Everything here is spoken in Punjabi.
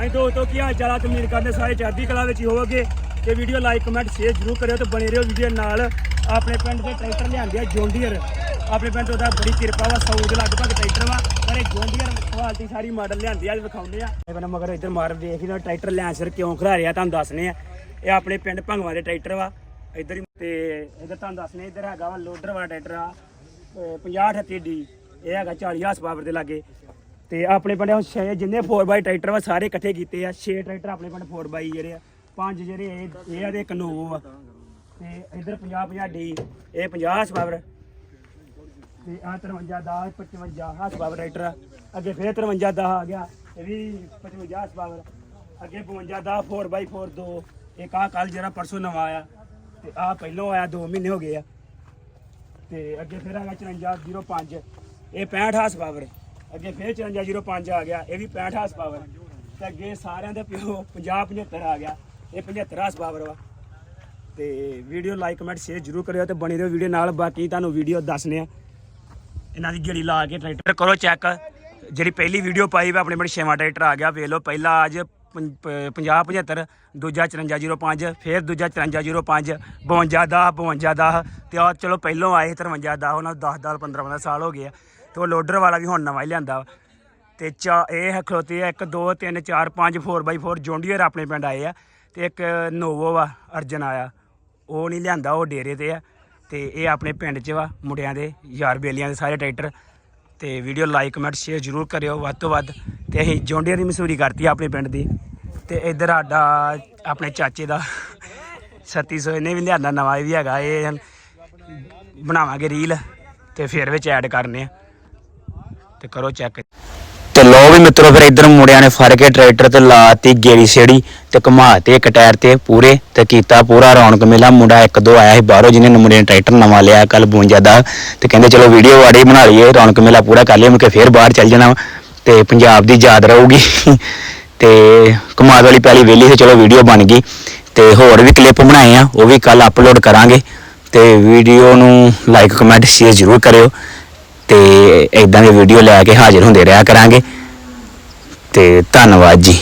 ਅਸੀਂ ਦੋਸਤੋ, ਕੀ ਹਾਲ ਚਾਲ ਆ? ਤੇ ਕਰਦੇ ਸਾਰੇ ਚੜ੍ਹਦੀ ਕਲਾ ਵਿੱਚ ਹੀ ਹੋਵੋਗੇ ਤੇ ਵੀਡੀਓ ਲਾਈਕ, ਕਮੈਂਟ, ਸ਼ੇਅਰ ਜ਼ਰੂਰ ਕਰਿਓ ਤੇ ਬਣੇ ਰਹੋ ਵੀਡੀਓ ਨਾਲ। ਆਪਣੇ ਪਿੰਡ ਦੇ ਟਰੈਕਟਰ ਲਿਆਂਦੇ ਆ, ਜੌਂਡੀਅਰ। ਆਪਣੇ ਪਿੰਡ ਤੋਂ ਉਹਦਾ ਬੜੀ ਕਿਰਪਾ ਵਾ, ਸੌ ਦੇ ਲਗਭਗ ਟਰੈਕਟਰ ਵਾ, ਪਰ ਇਹ ਜੌਂਡੀਅਰ ਕੁਆਲਿਟੀ ਸਾਰੀ ਮਾਡਲ ਲਿਆਂਦੇ ਆ, ਅੱਜ ਵਿਖਾਉਂਦੇ ਆ। ਇਹ ਮਗਰ ਇੱਧਰ ਮਾਰ ਦੇਖ ਇਹਨਾਂ ਟਰੈਕਟਰ ਲੈਣ ਸਿਰ ਕਿਉਂ ਖੜਾ ਰਿਹਾ ਤੁਹਾਨੂੰ ਦੱਸਨੇ ਆ। ਇਹ ਆਪਣੇ ਪਿੰਡ ਭੰਗਵਾ ਦੇ ਟਰੈਕਟਰ ਵਾ। ਇੱਧਰ ਹੀ ਤੇ ਇੱਧਰ ਤੁਹਾਨੂੰ ਦੱਸਨੇ ਇੱਧਰ ਹੈਗਾ ਵਾ ਲੋਡਰ ਵਾਲਾ ਟਰੈਕਟਰ ਆ 50 38 ਡੀ। ਇਹ ਹੈਗਾ 40 ਹਾਰਸ ਪਾਵਰ ਦੇ ਲਾਗੇ। ਤੇ ਆਪਣੇ ਪਿੰਡ ਹੁਣ ਛੇ ਜਿੰਨੇ 4x ਟਰੈਕਟਰ ਵਾ, ਸਾਰੇ ਇਕੱਠੇ ਕੀਤੇ ਆ। ਛੇ ਟਰੈਕਟਰ ਆਪਣੇ ਪਿੰਡ 4x ਜਿਹੜੇ ਆ, ਪੰਜ ਜਿਹੜੇ ਇਹ ਇਹ ਆ ਤੇ ਇੱਕ ਨੋਵੋ ਆ। ਤੇ ਇਧਰ 50 50 ਡੀ, ਇਹ 50 ਹਾਰਸ ਪਾਵਰ। ਤੇ ਆ 53 ਦਾ 55 ਹਾਰਸ ਪਾਵਰ ਟਰੈਕਟਰ ਆ। ਅੱਗੇ ਫੇਰ 53 ਦਾ ਆ ਗਿਆ, ਇਹ ਵੀ 55 ਹਾਰਸ ਪਾਵਰ। ਅੱਗੇ 52 ਦਾ 4x4 ਦੋ। ਇੱਕ ਆ ਕੱਲ ਜਿਹੜਾ ਪਰਸੋਂ ਨਵਾਂ ਆਇਆ, ਤੇ ਆ ਪਹਿਲੋਂ ਆਇਆ 2 ਮਹੀਨੇ ਹੋ ਗਏ ਆ। ਤੇ ਅੱਗੇ ਫਿਰ ਹੈਗਾ 5405 ਇਹ 65 ਹਾਸ ਪਾਵਰ। ਅੱਗੇ ਫਿਰ 5405 ਆ ਗਿਆ, ਇਹ ਵੀ 65 ਹਾਸ ਪਾਵਰ। ਤੇ ਅੱਗੇ ਸਾਰਿਆਂ ਦੇ ਪਿਓ 50 75 ਆ ਗਿਆ, ਇਹ 75 ਹਾਰਸ ਪਾਵਰ ਵਾ। ਤੇ ਵੀਡੀਓ ਲਾਈਕ, ਕਮੈਂਟ, ਸ਼ੇਅਰ ਜਰੂਰ ਕਰਿਓ ਤੇ ਬਣੀ ਰਹੋ ਵੀਡੀਓ ਨਾਲ। ਬਾਕੀ ਤੁਹਾਨੂੰ ਵੀਡੀਓ ਦੱਸਨੇ ਆ। ਇਹਨਾਂ ਦੀ ਜਿਹੜੀ ਲਾ ਕੇ ਟਰੈਕਟਰ ਕਰੋ ਚੈੱਕ। ਜਿਹੜੀ ਪਹਿਲੀ ਵੀਡੀਓ ਪਾਈ ਵਾ ਆਪਣੇ ਬੜੇ ਛੇਵਾਂ ਟਰੈਕਟਰ ਆ ਗਿਆ। ਵੇਖ ਲਓ, ਪਹਿਲਾ ਅੱਜ 50 75 ਦੂਜਾ 5405 ਫਿਰ ਦੂਜਾ 5405 52 ਦਾ 52 ਦਾ ਤੇ ਆ ਚਲੋ ਪਹਿਲੋਂ ਆਏ 53 ਦਾ ਉਹਨਾਂ 10 10 15 15 ਸਾਲ ਹੋ ਗਏ ਆ ਤੇ ਉਹ ਲੋਡਰ ਵਾਲਾ ਵੀ ਹੁਣ ਨਵਾਂ ਹੀ ਲਿਆਂਦਾ ਵਾ। ਤੇ ਚਾ, ਇਹ ਖਲੋਤੇ ਆ 1 2 3 4 5 4x4 ਜੌਂਡੀਅਰ ਆਪਣੇ ਪਿੰਡ ਆਏ ਆ ਤੇ ਇੱਕ ਨੋਵੋ ਵਾ, ਅਰਜਨ ਆਇਆ। ਉਹ ਨਹੀਂ ਲਿਆਂਦਾ, ਉਹ ਡੇਰੇ ਤੇ ਆ ਤੇ ਇਹ ਆਪਣੇ ਪਿੰਡ 'ਚ ਵਾ, ਮੁੰਡਿਆਂ ਦੇ, ਯਾਰ ਬੇਲੀਆਂ ਦੇ ਸਾਰੇ ਟਰੈਕਟਰ। ਤੇ ਵੀਡੀਓ ਲਾਈਕ ਕਮੈਂਟ ਸ਼ੇਅਰ ਜਰੂਰ ਕਰਿਓ। ਵੱਧ ਤੋਂ ਵੱਧ ਤੇ ਅਸੀਂ ਜੌਂਡੀਅਰ ਦੀ ਮਸ਼ਹੂਰੀ ਕਰਤੀ ਆਪਣੇ ਪਿੰਡ ਦੀ। ਤੇ ਇੱਧਰ ਸਾਡਾ ਆਪਣੇ ਚਾਚੇ ਦਾ 3600 ਇਹਨੇ ਵੀ ਲਿਆਂਦਾ ਨਵਾਂ, ਇਹ ਵੀ ਹੈਗਾ। ਇਹ ਬਣਾਵਾਂਗੇ ਰੀਲ ਤੇ ਫਿਰ ਵਿੱਚ ਐਡ ਕਰਨੇ ਆ। ਤੇ ਕਰੋ ਚੈੱਕ ਤੇ ਲੋ ਵੀ ਮਿੱਤਰੋ, ਫਿਰ ਇਧਰ ਮੁੰਡਿਆਂ ਨੇ ਫੜ ਕੇ ਟਰੈਕਟਰ ਤੇ ਲਾਤੀ ਗੇਰੀ ਸੇੜੀ ਤੇ ਘੁਮਾਤੇ ਇੱਕ ਟਾਇਰ ਤੇ ਪੂਰੇ ਤੇ ਕੀਤਾ ਪੂਰਾ ਰੌਣਕ ਮੇਲਾ। ਮੁੰਡਾ ਇੱਕ ਦੋ ਆਇਆ ਸੀ ਬਾਹਰੋਂ ਜਿਹਨੇ ਮੁੰਡੇ ਨੇ ਟਰੈਕਟਰ ਨਵਾਂ ਲਿਆ ਕੱਲ 52 ਦਾ। ਤੇ ਕਹਿੰਦੇ, ਚਲੋ ਵੀਡੀਓ ਵਾੜੀ ਬਣਾ ਲਈਏ, ਰੌਣਕ ਮੇਲਾ ਪੂਰਾ ਕਰ ਲਈਏ, ਮੁੜ ਕੇ ਫੇਰ ਬਾਹਰ ਚੱਲ ਜਾਣਾ ਵਾ। ਤੇ ਪੰਜਾਬ ਦੀ ਯਾਦ ਰਹੂਗੀ। ਤੇ ਕਮਾਦ ਵਾਲੀ ਪਹਿਲੀ ਵੇਲੀ ਸੀ, ਚਲੋ ਵੀਡੀਓ ਬਣ ਗਈ। ਤੇ ਹੋਰ ਵੀ ਕਲਿੱਪ ਬਣਾਏ ਆ, ਉਹ ਵੀ ਕੱਲ ਅਪਲੋਡ ਕਰਾਂਗੇ। ਤੇ ਵੀਡੀਓ ਨੂੰ ਲਾਈਕ ਕਮੈਂਟ ਸ਼ੇਅਰ ਜ਼ਰੂਰ ਕਰਿਓ। ਤੇ ਇਦਾਂ ਦੀ ਵੀਡੀਓ ਲੈ ਕੇ ਹਾਜ਼ਰ ਹੁੰਦੇ ਰਿਹਾ ਕਰਾਂਗੇ। ਤੇ ਧੰਨਵਾਦ ਜੀ।